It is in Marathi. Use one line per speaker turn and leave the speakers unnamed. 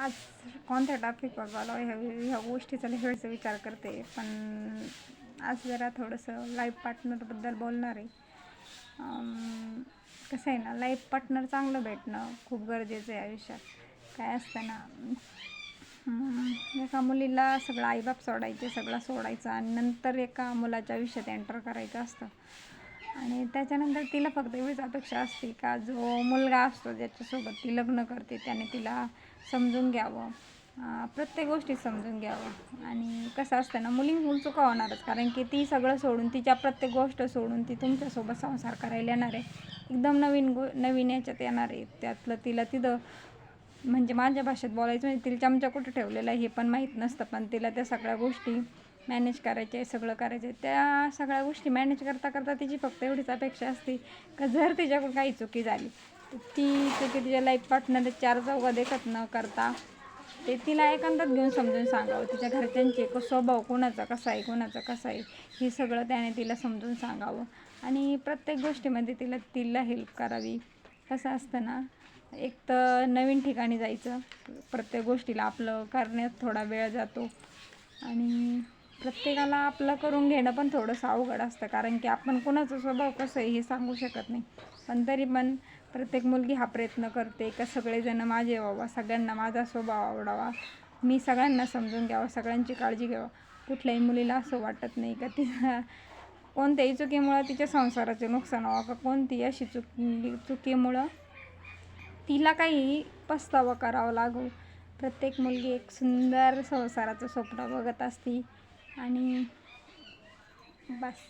आज कोणत्या टॉपिकवर बोलावं ह्या ह्या गोष्टीचा लय वेळचा विचार करते. पण आज जरा थोडंसं लाईफ पार्टनरबद्दल बोलणार आहे. कसं आहे ना लाईफ पार्टनर चांगलं भेटणं खूप गरजेचं आहे आयुष्यात. काय असतं ना एका मुलीला सगळं आईबाप सोडायचे सगळं सोडायचं आणि नंतर एका मुलाच्या आयुष्यात एंटर करायचं असतं. आणि त्याच्यानंतर तिला फक्त एवढीच अपेक्षा असते का जो मुलगा असतो ज्याच्यासोबत ती लग्न करते त्याने तिला समजून घ्यावं. प्रत्येक गोष्टी समजून घ्यावं. आणि कसं असतं ना मुली चुका होणारच. कारण की ती सगळं सोडून तिच्या प्रत्येक गोष्ट सोडून ती तुमच्यासोबत संसार करायला येणार आहे. एकदम नवीन गो नवीन याच्यात येणार आहे. त्यातलं तिला तिथं म्हणजे माझ्या भाषेत बोलायचं म्हणजे तिला चमचा कुठं ठेवलेला आहे हे पण माहीत नसतं. पण तिला त्या सगळ्या गोष्टी मॅनेज करायचे आहे सगळं करायचं. आहे त्या सगळ्या गोष्टी मॅनेज करता करता तिची फक्त एवढीच अपेक्षा असते का जर तिच्याकडून काही चुकी झाली तर ती चुकी तिच्या लाईफ पार्टनर चार चौघा देखत न करता ते तिला एकांतात घेऊन समजून सांगावं. तिच्या घरच्यांचे क- स्वभाव कोणाचा कसा आहे कोणाचा कसा आहे हे सगळं त्याने तिला समजून सांगावं. आणि प्रत्येक गोष्टीमध्ये तिला तिला हेल्प करावी. कसं असतं ना. एक तर नवीन ठिकाणी जायचं. प्रत्येक गोष्टीला आपलं करण्यात थोडा वेळ जातो. आणि प्रत्येकाला आपलं करून घेणं पण थोडंसं अवघड असतं कारण की आपण कोणाचा स्वभाव कसं आहे हे सांगू शकत नाही. पण तरी पण प्रत्येक मुलगी हा प्रयत्न करते का सगळेजण माझे व्हावा सगळ्यांना माझा स्वभाव आवडावा मी सगळ्यांना समजून घ्यावं सगळ्यांची काळजी घ्यावं. कुठल्याही मुलीला असं वाटत नाही का तिला कोणत्याही चुकीमुळं तिच्या संसाराचे नुकसान व्हावं का कोणतीही अशी चुकी चुकीमुळं तिला काही पस्तावा करावा लागू. प्रत्येक मुलगी एक सुंदर संसाराचं स्वप्न बघत असती. आणि बस.